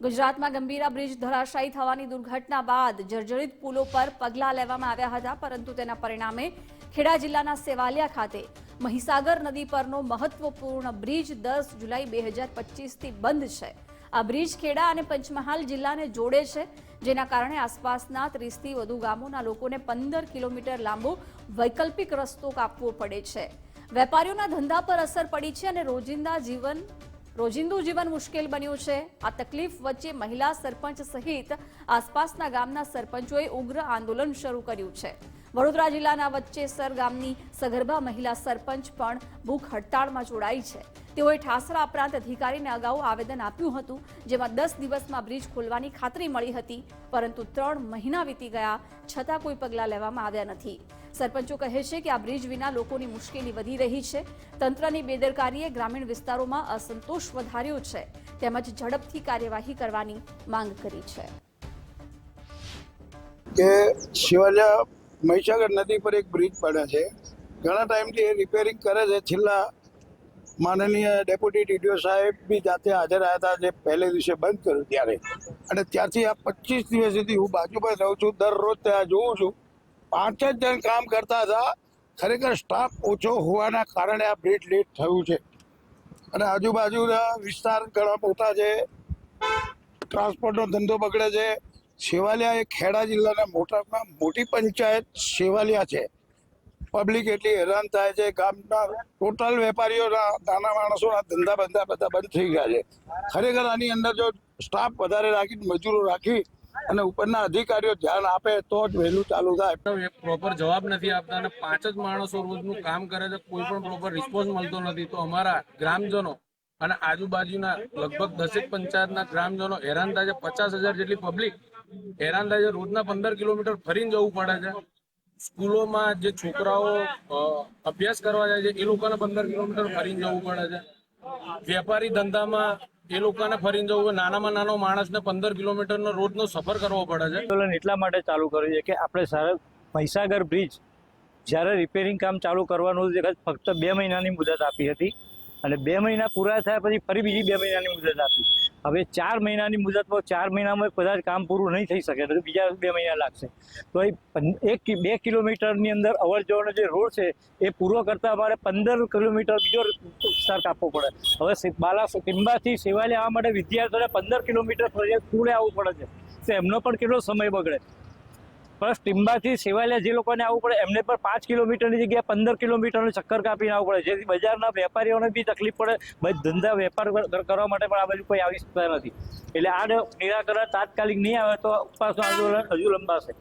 ગુજરાતમાં ગંભીરા બ્રિજ ધરાશાયી થવાની દુર્ઘટના બાદ જર્જરિત પુલો પર પગલાં લેવામાં આવ્યા હતા, પરંતુ તેના પરિણામે ખેડા જિલ્લાના સેવાલિયા ખાતે મહીસાગર નદી પરનો મહત્વપૂર્ણ બ્રિજ દસ જુલાઈ બે હજાર પચીસથી બંધ છે. આ બ્રિજ ખેડા અને પંચમહાલ જિલ્લાને જોડે છે, જેના કારણે આસપાસના ત્રીસથી વધુ ગામોના લોકોને પંદર કિલોમીટર લાંબો વૈકલ્પિક રસ્તો કાપવો પડે છે. વેપારીઓના ધંધા પર અસર પડી છે અને રોજિંદા જીવન રોજિંદુ જીવન મુશ્કેલ બન્યું છે. આ તકલીફ વચ્ચે મહિલા સરપંચ સહિત આસપાસના ગામના સરપંચોએ ઉગ્ર આંદોલન શરૂ કર્યું છે. વડોદરા જિલ્લાના વચ્ચેસર ગામની સગર્ભા મહિલા સરપંચ પણ ભૂખ હડતાળમાં જોડાઈ છે. તેઓએ ઠાસરા પ્રાંત અધિકારીને અગાઉ આવેદન આપ્યું હતું, જેમાં દસ દિવસમાં બ્રિજ ખોલવાની ખાતરી મળી હતી, પરંતુ ત્રણ મહિના વીતી ગયા છતાં કોઈ પગલાં લેવામાં આવ્યા નથી. સરપંચો કહે છે કે આ બ્રિજ વિના લોકોની મુશ્કેલી વધી રહી છે. તંત્રની બેદરકારીએ ગ્રામીણ વિસ્તારોમાં અસંતોષ વધાર્યો છે. તેમજ ઝડપથી કાર્યવાહી કરવાની માંગ કરી છે. કે શિવાલિયા મહીસાગર નદી પર એક બ્રિજ પડે છે. ઘણા ટાઈમથી એ રિપેરિંગ કરે છે. છેલ્લા માનનીય ડેપ્યુટી ટીડીઓ સાહેબ બી જાતે હાજર આવ્યા હતા જે પહેલે દિવસે બંધ કર્યું ત્યારે. અને ત્યારથી આ પચીસ દિવસ સુધી હું બાજુમાં રહું છું. દરરોજ ત્યાં જોઉં છું. પાંચ જ જણ કામ કરતા હતા. ખરેખર સ્ટાફ ઓછો હોવાના કારણે આ બ્રેડ લેટ થયું છે. અને આજુબાજુના વિસ્તાર ઘણા મોટા છે. ટ્રાન્સપોર્ટનો ધંધો બગડે છે. સેવાલિયા એ ખેડા જિલ્લાના મોટામાં મોટી પંચાયત સેવાલિયા છે. પબ્લિક એટલી હેરાન થાય છે. ગામના ટોટલ વેપારીઓના, નાના માણસોના ધંધા બંધા બધા બંધ થઈ ગયા છે. ખરેખર આની અંદર જો સ્ટાફ વધારે રાખી, મજૂરો રાખી અને ઉપરના અધિકારીઓ ધ્યાન આપે તો જ વહેલું ચાલુ થાય. પ્રોપર જવાબ નથી આપતા અને પાંચ જ માણસો રોજનું કામ કરે છે, કોઈ પણ પ્રોપર રિસ્પોન્સ મળતો નથી. તો અમારા ગ્રામજનો અને આજુબાજુના લગભગ દસેક પંચાયતના ગ્રામજનો હેરાન થાય છે. પચાસ હજાર જેટલી પબ્લિક હેરાન થાય છે. રોજના પંદર કિલોમીટર ફરીને જવું પડે છે. સ્કૂલોમાં જે છોકરાઓ અભ્યાસ કરવા જાય છે, એ લોકોને પંદર કિલોમીટર ફરીને જવું પડે છે. વેપારી ધંધામાં એ લોકોને ફરીને જવું. નાનામાં નાનો માણસને પંદર કિલોમીટરનો રોજનો સફર કરવો પડે છે આંદોલન એટલા માટે ચાલુ કર્યું છે કે આપણે સારા મહીસાગર બ્રિજ જ્યારે રિપેરિંગ કામ ચાલુ કરવાનું હતું ફક્ત બે મહિનાની મુદત આપી હતી અને બે મહિના પૂરા થયા પછી ફરી બીજી બે મહિનાની મુદત આપી હવે ચાર મહિનાની મુદતમાં ચાર મહિનામાં કદાચ કામ પૂરું નહીં થઈ શકે, તો બીજા બે મહિના લાગશે. તો એ એક બે કિલોમીટરની અંદર અવર જવરનો જે રોડ છે, એ પૂરો કરતાં અમારે પંદર કિલોમીટર બીજો વિસ્તાર કાપવો પડે. હવે બાલા ટીંબાથી સેવાલે આવવા માટે વિદ્યાર્થીઓને પંદર કિલોમીટર પૂરે આવવું પડે છે. તો એમનો પણ કેટલો સમય બગડે. પ્લસ ટીંબાથી સેવાલિયા જે લોકોને આવવું પડે, એમને પણ પાંચ કિલોમીટરની જગ્યાએ પંદર કિલોમીટરનું ચક્કર કાપીને આવવું પડે, જેથી બજારના વેપારીઓને બી તકલીફ પડે. ધંધા વેપાર કરવા માટે પણ આ બાજુ કોઈ આવી શકતા નથી. એટલે આ નિરાકરણ તાત્કાલિક નહીં આવે તો ઉપવાસનું આંદોલન હજુ લંબાશે.